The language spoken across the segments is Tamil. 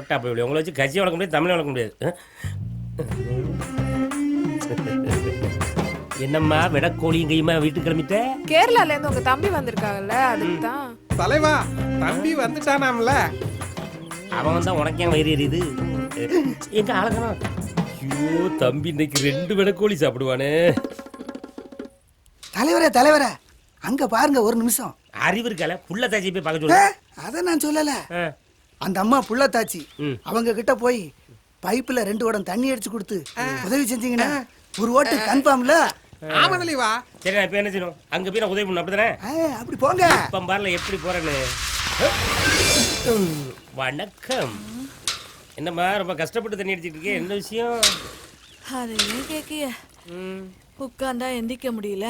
ஒட்டா போய் உங்களை வச்சு கட்சி வளர்க்க முடியாது தமிழ் வளர்க்க முடியாது. என்னம்மா விடக்கோழியும் கையுமா வீட்டுக்கு கிளம்பிட்ட? கேரளால இருந்து உங்க தம்பி வந்திருக்காங்கல்ல அதுக்கு தான். தலைவா தம்பி வந்துட்டானாம்ல. அவன் தான் உனக்கே வயிறு எரியுது? எங்க அழகனா ஐயோ தம்பி இன்னைக்கு ரெண்டு விடக்கோழி சாப்பிடுவானே. தலைவரே தலைவரே அங்க பாருங்க ஒரு நிமிஷம். அறிவு இருக்கால புள்ள தாச்சி போய் பார்க்க சொல்லு. அத நான் சொல்லல. அந்த அம்மா புள்ளத்தாச்சி. அவங்க கிட்ட போய் பைப்புல ரெண்டு குடம் தண்ணி அடிச்சு கொடுத்து உதவி செஞ்சீங்கன்னா ஒரு ஓட்டு கன்ஃபார்ம்ல? ஆமா சரி நான் இப்ப என்ன செய்யணும்? அங்க போய் நான் உதவி பண்ணணும் அப்படிதானே? அப்படி போங்க. இப்ப பாருல எப்படி போறேன்னு. வணக்கம். என்னம்மா ரொம்ப கஷ்டப்பட்டு தண்ணி அடிச்சிட்டு இருக்கே. என்ன விஷயம்? அது ஏன் கேக்கிய ம், உட்கார்ந்தா எந்திக்க முடியல.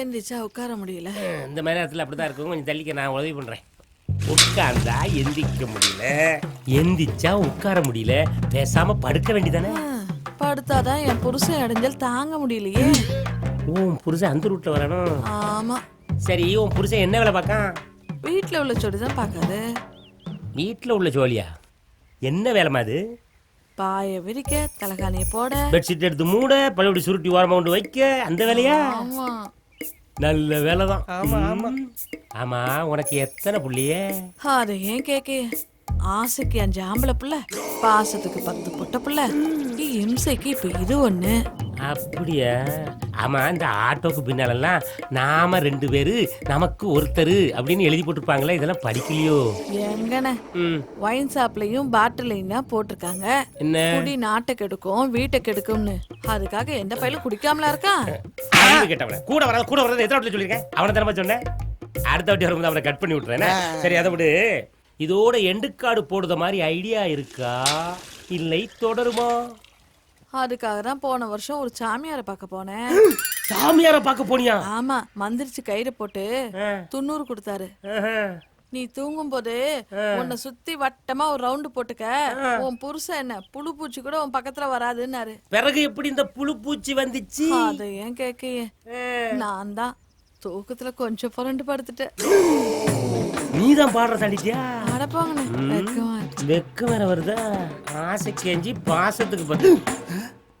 எந்திரிச்சா உட்கார முடியல. இந்த மாதிரி நேரத்தில் அப்படிதான் இருக்கும் கொஞ்சம் தள்ளிக்க நான் உதவி பண்றேன். உட்கார்ந்தா எந்திக்க முடியல. எந்திச்சா உட்கார முடியல. பேசாம படுக்க வேண்டியதானே? படுத்தாதான் என் புருஷன் இடைஞ்சல் தாங்க முடியலையே. உன் புருஷன் அந்த ரூட்ல வரணும் ஆமா. சரி உன் புருஷன் என்ன வேலை பார்க்கான்? வீட்ல உள்ள சொடி தான் பாக்காது வீட்டில் உள்ள ஜோலியா? என்ன வேலைமா அது? பாய விரிக்க தலகாணிய போட. பெட்ஷீட் எடுத்து மூட பழையபடி சுருட்டி ஓரமா கொண்டு வைக்க. அந்த வேலையா? ஆமா. நல்ல வேலை தான் ஆமா ஆமா. ஆமா உனக்கு எத்தனை புள்ளியே? அது ஏன் கேக்கே? ஆசைக்கு அஞ்சு ஆம்பளை புள்ள பாசத்துக்கு பத்து பொட்ட புள்ள. இம்சைக்கு இப்ப இது ஒண்ணு. அப்படியா? ஆமா இந்த ஆட்டோக்கு பின்னாலெல்லாம் நாம ரெண்டு பேரு நமக்கு ஒருத்தர் அப்படின்னு எழுதி போட்டிருப்பாங்களே இதெல்லாம் படிக்கலையோ? எங்கன ம். ஒயின் ஷாப்லயும் பாட்டிலையும் தான் போட்டிருக்காங்க. என்ன? குடி நாட்டை கெடுக்கும் வீட்டை கெடுக்கும்னு. அதுக்காக எந்த பையலும் குடிக்காமலா இருக்கான் கேட்டவன கூட வர கூட வர எத்தனை வாட்டி சொல்லியிருக்கேன்? அவனை தானே சொன்னேன்? அடுத்த வாட்டி வரும்போது அவனை கட் பண்ணி விட்டுறேன்? சரி அதை விடு. இதோட எண்டுக்காடு போடுற மாதிரி ஐடியா இருக்கா? இல்லை தொடருமா? அதுக்காக தான் போன வருஷம் ஒரு சாமியாரை பார்க்க போனேன். சாமியாரை பார்க்க போனியா? ஆமா மந்திரிச்சு கயிறு போட்டு. துண்ணூறு கொடுத்தாரு. நீ தூங்கும் போது உன்னை சுத்தி வட்டமா ஒரு ரவுண்டு போட்டுக்க. உன் புருஷன் என்ன புழு பூச்சி கூட உன் பக்கத்துல வராதுன்னாரு. பிறகு எப்படி இந்த புழு பூச்சி வந்துச்சு? அதை ஏன் கேக்கையே நான் தான் தூக்கத்துல கொஞ்சம் புரண்டு படுத்துட்டேன். நீதான் பாடுற தண்டிச்சியா அடப்பாங்கண்ணே வெக்கமா வேற வருதா. ஆசை கேஞ்சி பாசத்துக்கு பத்து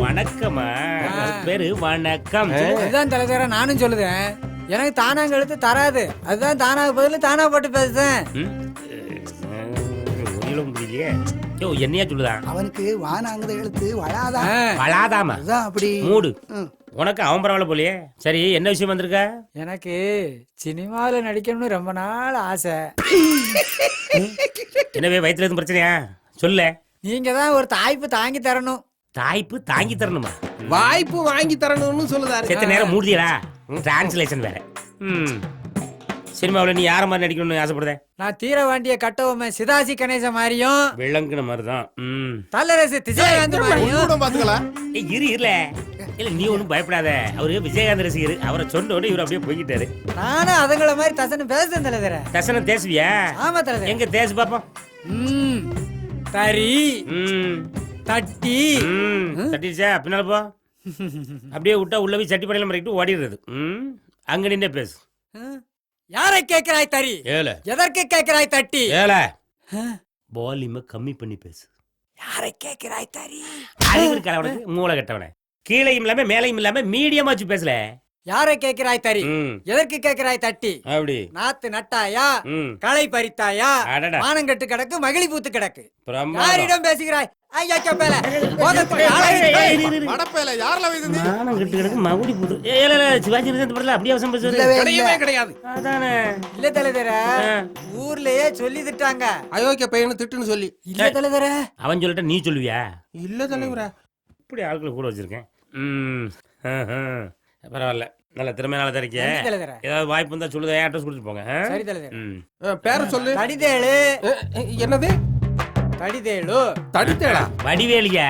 வணக்கமா பேரு வணக்கம். அதுதான் தலைவர நானும் சொல்லுதேன். எனக்கு தானாங்க எழுத்து தராது. அதுதான் தானாக பதில் தானா போட்டு பேசுறேன் என்னையா சொல்லுதா? அவனுக்கு வானாங்கிற எழுத்து வளாதான் ஆ, வளாதாமா? அதுதான் அப்படி. மூடு. உனக்கு அவன் பரவாயில்ல போலியே. சரி என்ன விஷயம் வந்திருக்க? எனக்கு சினிமாவில் நடிக்கணும்னு ரொம்ப நாள் ஆசை. என்னவே வயித்துல எதுவும் பிரச்சனையா? சொல்ல. நீங்க தான் ஒரு தாய்ப்பு தாங்கி தரணும். தாய்ப்பு தாங்கி தரணுமா? வாய்ப்பு வாங்கி தரணும்னு சொல்லுதாரு செத்த நேரம் மூடியடா டிரான்ஸ்லேஷன் வேற. ம். சினிமாவில் நீ யார மாதிரி நடிக்கணும்னு ஆசைப்படுத? நான் தீர வேண்டிய கட்டவுமே சிதாசி கணேச மாதிரியும் விளங்குன மாதிரி தான் ம். தல்லரசு திசைகாந்த் மாதிரியும். பாத்துக்கலாம் ஏய், இரு இருல. இல்ல நீ ஒன்றும் பயப்படாத. அவரு விஜயகாந்த் ரசிகர். அவரை சொன்ன உடனே இவர் அப்படியே போய்கிட்டாரு நானும் அதுங்கள மாதிரி தசன்னு பேசுறேன் தலைவர தசனம் தேசுவியா? ஆமா தலைவர் எங்க தேசு பாப்போம்? ம். தறி. ம். தட்டி. ம் தட்டிடுச்சா பின்னால போ. அப்படியே விட்டா உள்ள போய் சட்டி படையில மறைக்கிட்டு ஓடிடுறது. ம் அங்க நின்னே பேசு. யாரை கேட்கிறாய் தறி? ஏல எதற்கு கேட்கிறாய் தட்டி? ஏல? வால்யூமை கம்மி பண்ணி பேசு. யாரை கேட்கிறாய் தறி? அறிவு இருக்கா அவனுக்கு? மூளை கட்டவனே. கீழையும் இல்லாம மேலையும் இல்லாம மீடியமா வச்சு பேசல. யாரை கேட்கிறாய் தறி? ம். எதற்கு கேட்கிறாய் தட்டி? அப்படி. நாத்து நட்டாயா? களை பறித்தாயா? அடடா. மானங்கட்டு கிடக்கு மகிழி பூத்து கிடக்கு. யாரிடம் பேசுகிறாய்? மானம் கெட்டு ஊர்லயே சொல்லி திட்டாங்க. அயோக்கிய பையனு திட்டுன்னு சொல்லி. இல்ல தலைவர. அவன் சொல்லிட்ட நீ சொல்லுவியா? இல்ல தலைவரா. இப்படி ஆட்களை கூட வச்சிருக்கேன். ம். ஆஹா. பரவாயில்ல. நல்ல திறமை நல்ல நன்றி தலைவர. ஏதாவது வாய்ப்பு இருந்தா சொல்லுங்க அட்ரஸ் கொடுத்து போங்க ஆ? சரி தலைவர. ம். அஹ், பேர சொல்லு. தடிதேழு அஹ், அஹ், என்னது? தடிதேழு தடித்தேடா வடிவேலியா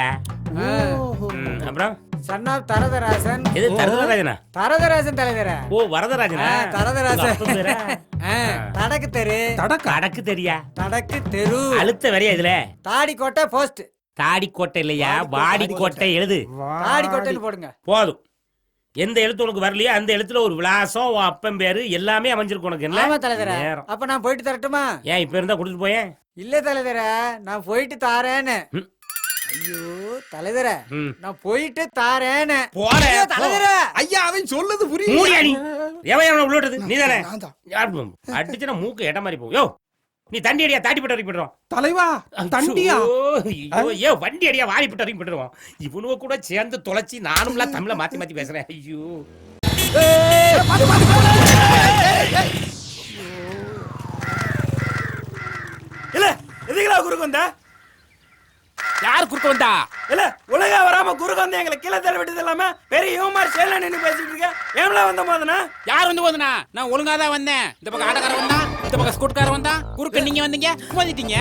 ம், அப்புறம்? Son of Tharatharasan. எது தரதராஜனா? தரதராசன் தலைவர. ஓ வரதராஜனா? ஆ, தரதராஜன். உங்க அப்பன் பேரா? ஆ, தடக்கு தெரு. தடக்கா? கடக்கு தெரியா? தடக்கு தெரு. அழுத்த வரையா இதுல? தாடி கோட்டை போஸ்ட் தாடி கோட்டை இல்லையா? வாடி கோட்டை எழுது. தாடி கோட்டைன்னு போடுங்க. போதும். எந்த எழுத்து உனக்கு வரலையோ அந்த எழுத்துல ஒரு விலாசம் உன் அப்பன் பேரு எல்லாமே அமைஞ்சிருக்கு உனக்கு ஆமா என்ன தலைவர நேரம். அப்ப நான் போயிட்டு தரட்டுமா? ஏன் இப்ப இருந்தா கொடுத்துட்டு போயேன்? இல்ல தலைவர நான் போயிட்டு தாரேன்னு. ம். ஐயோ தலைவர ம். நான் போயிட்டு தாரேன்னு. போறேன். ஐயோ, தலைவர ஐயா அவன் சொல்லுது புரியுது. மூடியா நீ? எவன் எவனை உள்ளோட்டது நீ தானே. நான் தான். அடிச்சுனா மூக்கு எட்ட மாதிரி போகும் யோ நீ தண்டி அடியா தாட்டி போட்டு போட்டுருவோம் தலைவா தண்டியா? ஐயோ வண்டி அடியா வாரி போட்டு போட்டுருவோம் இவனுவ கூட சேர்ந்து தொலைச்சி நானும்லாம் தமிழ மாத்தி மாத்தி பேசுறேன். ஐயோ. இல்ல எதுக்குடா குறுக்கு வந்த? யார் குறுக்க வந்தா? இல்ல ஒழுங்கா வராம குறுக்கு வந்து எங்களை கீழே தர விட்டது இல்லாம பெரிய இவமாரி சேல நின்னு பேசிட்டு இருக்க ஏம்ல வந்த போதுனா யார் வந்து போதுனா நான் ஒழுங்கா தான் வந்தேன். இந்த பக்கம் ஆட்டக்கார வந்தா இந்த பக்கம் ஸ்கூட்கார வந்தா குறுக்க நீங்க வந்தீங்க மோதிட்டீங்க.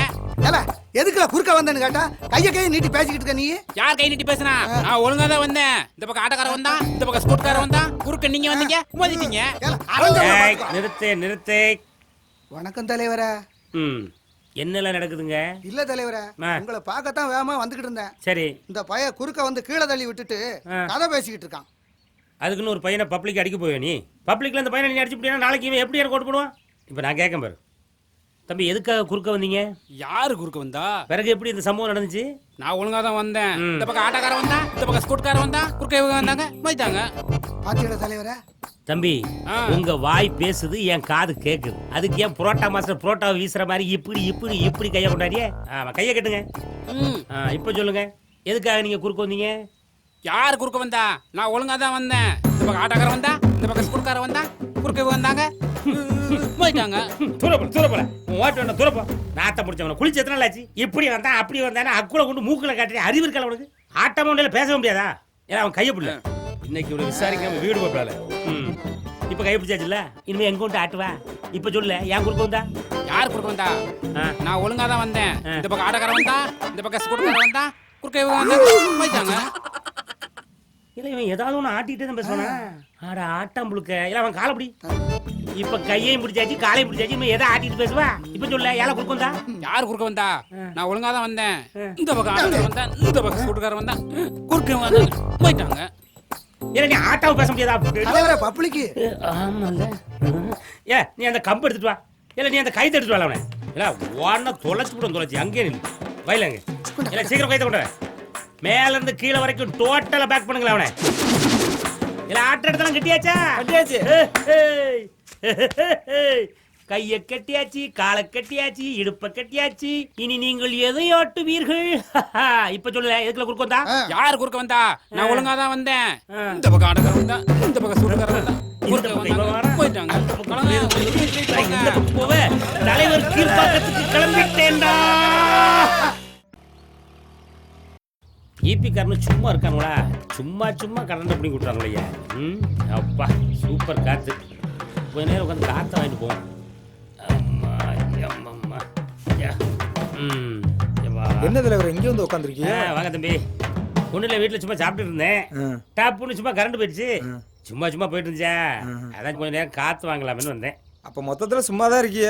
ஏல எதுக்குல குறுக்க வந்தேன்னு கேட்டா கைய கைய நீட்டி பேசிக்கிட்டு இருக்க நீ? யார் கை நீட்டி பேசுனா? நான் ஒழுங்கா தான் வந்தேன். இந்த பக்கம் ஆட்டக்கார வந்தா இந்த பக்கம் ஸ்கூட்கார வந்தா குறுக்க நீங்க வந்தீங்க மோதிட்டீங்க. நிறுத்து நிறுத்து. வணக்கம் தலைவர. ம். என்னெல்லாம் நடக்குதுங்க? இல்ல தலைவர. உங்களை பார்க்கத்தான் வேகமா வந்துகிட்டு இருந்தேன். சரி. இந்த பைய குறுக்க வந்து கீழே தள்ளி விட்டுட்டு. கதை பேசிக்கிட்டு இருக்கான். அதுக்குன்னு ஒரு பையனை பப்ளிக் அடிக்க போவே நீ? பப்ளிக்ல அந்த பையனை நீ அடிச்சு போட்டீங்கன்னா நாளைக்கு இவன் எப்படி எனக்கு ஓட்டு போடுவான்? இப்போ நான் கேட்க பாரு. தம்பி எதுக்காக குறுக்க வந்தீங்க? யாரு குறுக்க வந்தா? பிறகு எப்படி இந்த சம்பவம் நடந்துச்சு? நான் ஒழுங்கா தான் வந்தேன். இந்த பக்கம் ஆட்டக்கார வந்தா இந்த பக்கம் ஸ்கூட்கார வந்தா குறுக்க இவங்க வந்தாங்க. மோதிட்டாங்க பாத்தீங்களா தலைவர தம்பி. உங்க வாய் பேசுது என் காது கேக்குது. அதுக்கு ஏன் புரோட்டா மாஸ்டர் புரோட்டா வீசுற மாதிரி இப்படி இப்படி இப்படி கையை கொண்டாடியே? ஆமா கையை கட்டுங்க. இப்போ சொல்லுங்க. எதுக்காக நீங்க குறுக்க வந்தீங்க? யார் குறுக்க வந்தா? நான் ஒழுங்கா தான் வந்தேன். இந்த பக்கம் ஆட்டக்கார வந்தா இந்த பக்கம் ஸ்கூட்கார வந்தா குறுக்க வந்தாங்க. மோதிட்டாங்க தூரப்போல தூரப்போல உன் ஓட்டு வேண்டாம் தூரப்போ நாத்த முடிச்சவன குளிச்சு எத்தனை ஆச்சு? இப்படி வந்தான் அப்படி வந்தானே அக்குல கொண்டு மூக்குல காட்டுறேன் அறிவு இருக்கல உனக்கு ஆட்டமா உண்டால பேச முடியாதா? ஏன்னா அவன் கையை பிடில இன்னைக்கு இவனை விசாரிக்காம வீடு போட்டால ம். இப்போ கை பிடிச்சாச்சுல்ல? இனிமே எங்க கொண்டு ஆட்டுவா? இப்போ சொல்லு ஏன் குறுக்க வந்தா? யார் குறுக்க வந்தா. நான் ஒழுங்கா தான் வந்தேன். இந்த பக்கம் ஆட்டக்கார வந்தா இந்த பக்கம் ஸ்கூட்டர் வந்தா குறுக்க இவங்க வந்தா போயிட்டாங்க. இல்ல இவன் ஏதாவது ஒன்று ஆட்டிகிட்டே தான் பேசுவானா? ஆட ஆட்டம் புழுக்க. இல்ல அவன் காலை பிடி. இப்ப கையையும் பிடிச்சாச்சு காலையும் பிடிச்சாச்சு இவன் எதை ஆட்டிட்டு பேசுவா? இப்ப சொல்ல ஏழை குறுக்க வந்தா? யார் குறுக்க வந்தா? நான் ஒழுங்கா தான் வந்தேன். இந்த பக்கம் ஆட்டக்கார வந்தா இந்த பக்கம் ஸ்கூட்டர் வந்தா குறுக்க வந்தாங்க போயிட்டாங்க. இல்ல நீ ஆட்டாவும் பேச முடியாதா? தலைவர பப்ளிக்கு ஆமால ஏ நீ அந்த கம்பு எடுத்துட்டு வா. இல்ல நீ அந்த கைத்தை எடுத்துட்டு வா அவனை. இல்ல ஓடன தொலைச்சு விடும் தொலைச்சி அங்கேயே நில்லு. வயலங்க இல்ல சீக்கிரம் கைத்தை கொண்டு வா. மேல இருந்து கீழே வரைக்கும் டோட்டலா பேக் பண்ணுங்களேன் அவனை. இல்ல ஆட்ட இடத்தெல்லாம் கட்டியாச்சா? கட்டியாச்சு. கைய கட்டியாச்சு காலை கட்டியாச்சு இடுப்ப கட்டியாச்சு. இனி நீங்கள் எதை ஆட்டுவீர்கள்? இப்ப சொல்லல எதுக்குள்ள குறுக்க வந்தா? யார் குறுக்க வந்தா? நான் ஒழுங்கா தான் வந்தேன். இந்த பக்கம் ஆட்டக்கார வந்தா இந்த பக்கம் ஸ்கூட்டர் வந்தா. தலைவர் கீழ்ப்பாக்கத்துக்கு கிளம்பிட்டேன்டா ஈபி காரனு சும்மா இருக்காங்களா சும்மா சும்மா கரண்ட் பண்ணி விட்றாங்களே ம் அப்பா சூப்பர் காத்து கொஞ்ச நேரம் உட்காந்து காற்று வாங்கிட்டு போவோம். என்ன தலைவர் இங்க வந்து உட்காந்துருக்கீங்க வாங்க தம்பி. ஒன்றும் இல்லை வீட்டில் சும்மா சாப்பிட்டு இருந்தேன். டாப்புன்னு சும்மா கரண்ட் போயிடுச்சு. சும்மா சும்மா போயிட்டு இருந்துச்சா அதான் கொஞ்ச நேரம் காற்று வாங்கலாம்னு வந்தேன். அப்ப மொத்தத்துல சும்மா தான் இருக்கிய?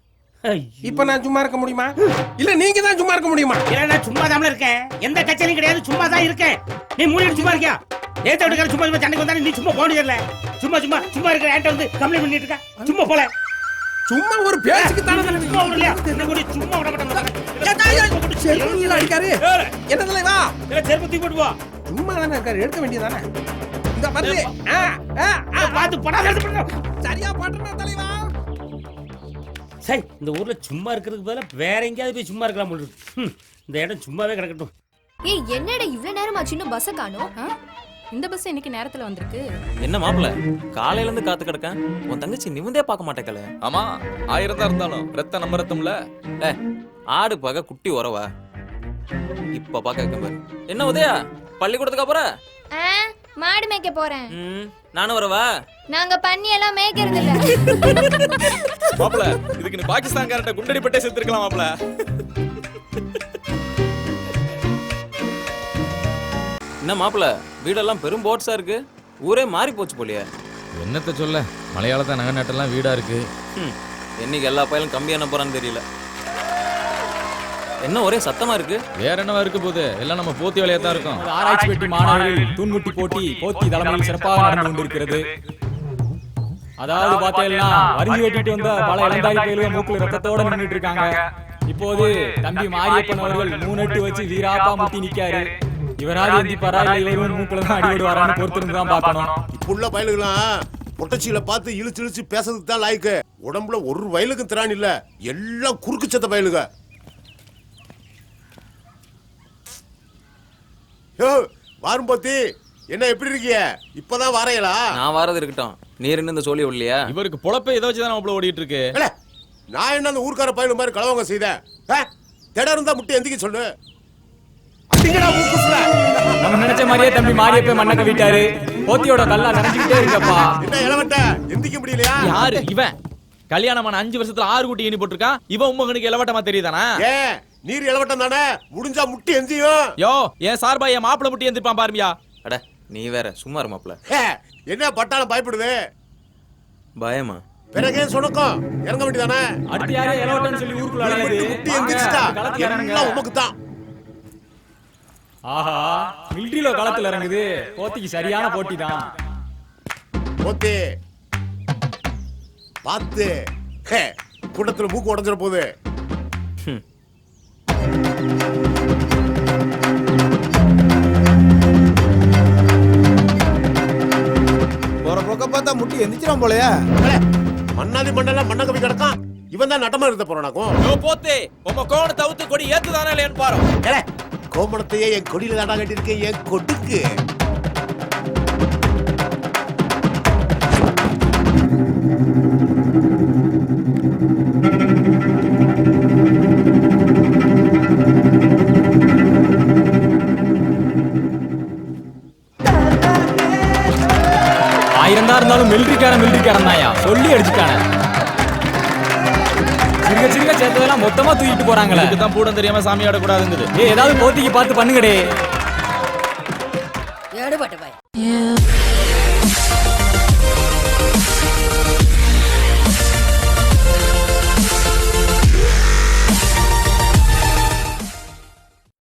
இப்ப நான் சும்மா இருக்க முடியுமா? இல்ல நீங்க தான் சும்மா இருக்க முடியுமா? இல்ல நான் சும்மா தான் இருக்கேன். எந்த கச்சேரியும் கிடையாது சும்மா தான் இருக்கேன். நீ மூடி சும்மா இருக்கியா? ஏத்த வீட்டுக்கார சும்மா சும்மா சண்டைக்கு வந்தாலும் நீ சும்மா போக முடியல சும்மா சும்மா சும்மா இருக்கிற என்கிட்ட வந்து கம்ப்ளைண்ட் பண்ணிட்டு இருக்க? சும்மா போல. சும்மா ஒரு பேச்சுக்கு தானே. சும்மா விடலையா? என்ன கூட சும்மா விட செருப்புல அடிக்காரு. என்ன தலைவா? செருப்பு தூக்கி போட்டு போ. சும்மா தானே இருக்காரு எடுக்க வேண்டியதானே இந்த வந்து ஆ, பார்த்து படாத. சரியா பாட்டுனா தலைவா. சரி இந்த ஊர்ல சும்மா இருக்கிறதுக்கு பதிலா வேற எங்கேயாவது போய் சும்மா இருக்கலாம் போல இருக்கு. இந்த இடம் சும்மாவே கிடக்கட்டும். ஏய் என்னடா இவ்ளோ நேரமா சின்ன பஸ்ஸ காணோம்? இந்த பஸ் இன்னைக்கு நேரத்துல வந்திருக்கு. என்ன மாப்பிள காலையில இருந்து காத்து கிடக்கேன் உன் தங்கச்சி நிமிந்தே பார்க்க மாட்டேக்கல. ஆமா ஆயிரம் தான் இருந்தாலும் ரத்த நம்ம ரத்தம்ல ஏ ஆடு பார்க்க குட்டி உறவா. இப்ப பார்க்க வைக்கும் பாரு. என்ன உதயா பள்ளிக்கூடத்துக்கு அப்புறம் மாடு மேய்க்க போறேன். ம், நானும் வரவா? நாங்க பண்ணி எல்லாம் மேய்க்கிறது இல்ல மாப்பிள இதுக்கு நீ பாகிஸ்தான்காரட்ட குண்டடி பட்டே செத்துருக்கலாம் மாப்பிள. என்ன மாப்பிள வீடெல்லாம் பெரும் போட்ஸா இருக்கு? ஊரே மாறி போச்சு போலியே. என்னத்த சொல்ல மலையாளத்தை நகை நாட்டெல்லாம் வீடா இருக்கு. ம், என்னைக்கு எல்லா பயிலும் கம்பி என்ன போறான்னு தெரியல. என்ன ஒரே சத்தமா இருக்கு? வேற என்னவா இருக்க போகுது எல்லாம் நம்ம போத்தி வேலையா தான் இருக்கும். ஆராய்ச்சி பெட்டி மாணவர்கள் தூண்முட்டி போட்டி போத்தி தலைமையில் சிறப்பாக நடந்து கொண்டிருக்கிறது. அதாவது பார்த்தீங்கன்னா வரிஞ்சு வெட்டிட்டு வந்த பல இளந்தாரி பேருவே மூக்குல ரத்தத்தோட நின்னுட்டு இருக்காங்க. இப்போது தம்பி மாரியப்பன் அவர்கள் மூணெட்டு வச்சு வீராப்பா முட்டி நிக்காரு. இவராது எந்திப்பாரா இல்ல இவரும் மூக்குல தான் அடிபடு வரான்னு பொறுத்திருந்து தான் பார்க்கணும். புள்ள பயலுகளாம் பொட்டச்சியில பார்த்து இழுச்சு இழுச்சு பேசுறதுக்கு தான் லாய்க்கு. உடம்புல ஒரு வயலுக்கும் திராணி இல்ல. எல்லாம் குறுக்கு சத்த பயலுக. யோ வாரும் போத்தி. என்ன எப்படி இருக்கீங்க இப்பதான் வரையலா? நான் வாரது இருக்கட்டும். நீர் இந்த சொல்லி விடலையா? இவருக்கு பொழப்ப ஏதோ வச்சு தான் ஓடிட்டு இருக்கு நான் என்ன அந்த ஊர்க்கார பயலு மாதிரி கலவங்க செய்தேன்? திடம் இருந்தா முட்டை எந்திக்க சொல்லு. நம்ம நினைச்ச மாதிரியே தம்பி மாரியப்பன் மண்ணக்க விட்டாரு போத்தியோட கல்லா நினைச்சுக்கிட்டே இருக்கப்பா. என்ன இளவட்ட எந்திக்க முடியலையா? யாரு? இவன். கல்யாணமான அஞ்சு வருஷத்துல ஆறு குட்டி எண்ணி போட்டிருக்கான். இவன் உமகனுக்கு இளவட்டமா தெரியுதானா? நீர் இளவட்டம் தானே? முடிஞ்சா முட்டி எந்தியும். யோ என் சார்பா என் மாப்பிள முட்டி எந்திருப்பான் பாருமியா. அட நீ வேற சும்மா இரு மாப்பிள. ஏ, என்ன பட்டாளம் பயப்படுது? பயமா? பிறகே சொனக்கம் இறங்க வேண்டியதானே? அடுத்து யாரே இளவட்டன்னு சொல்லி ஊருக்குள்ள முட்டி எந்திரிச்சிட்டா இறங்குங்க. எல்லாம் உமக்கு தான் ஆஹா மிலிட்டரியில களத்துல இறங்குது. போத்திக்கு சரியான போட்டி தான். போத்தி. பார்த்து. ஹே, கூட்டத்துல மூக்கு உடஞ்சிட போகுது பார்த்தா முட்டி எந்திரிச்சிடும் போலயே. மண்ணாதி மண்ணெல்லாம் மண்ண கவி கிடக்கான் இவன் தான் நட்டமா இருந்த போறானாக்கும் யோ போத்தே உம்ம கோண தவுத்து கொடி ஏத்துதானே இல்லையான்னு பாரு. கோமணத்தையே என் கொடியில தாண்டா கட்டியிருக்கேன் என் கொடுக்கு தான் இருந்தாலும் மிலிட்டரிக்காரன் மிலிட்டரிக்காரன் தான்யா சொல்லி அடிச்சுட்டானே. சிறுக சிறுக சேர்த்ததெல்லாம் மொத்தமா தூக்கிட்டு போறாங்களே. இதுக்கு தான் பூடம் தெரியாம சாமி ஆடக்கூடாதுங்குது. ஏய் ஏதாவது போத்திக்கு பார்த்து பண்ணுங்கடே. எடுபட்டு பாய். Yeah.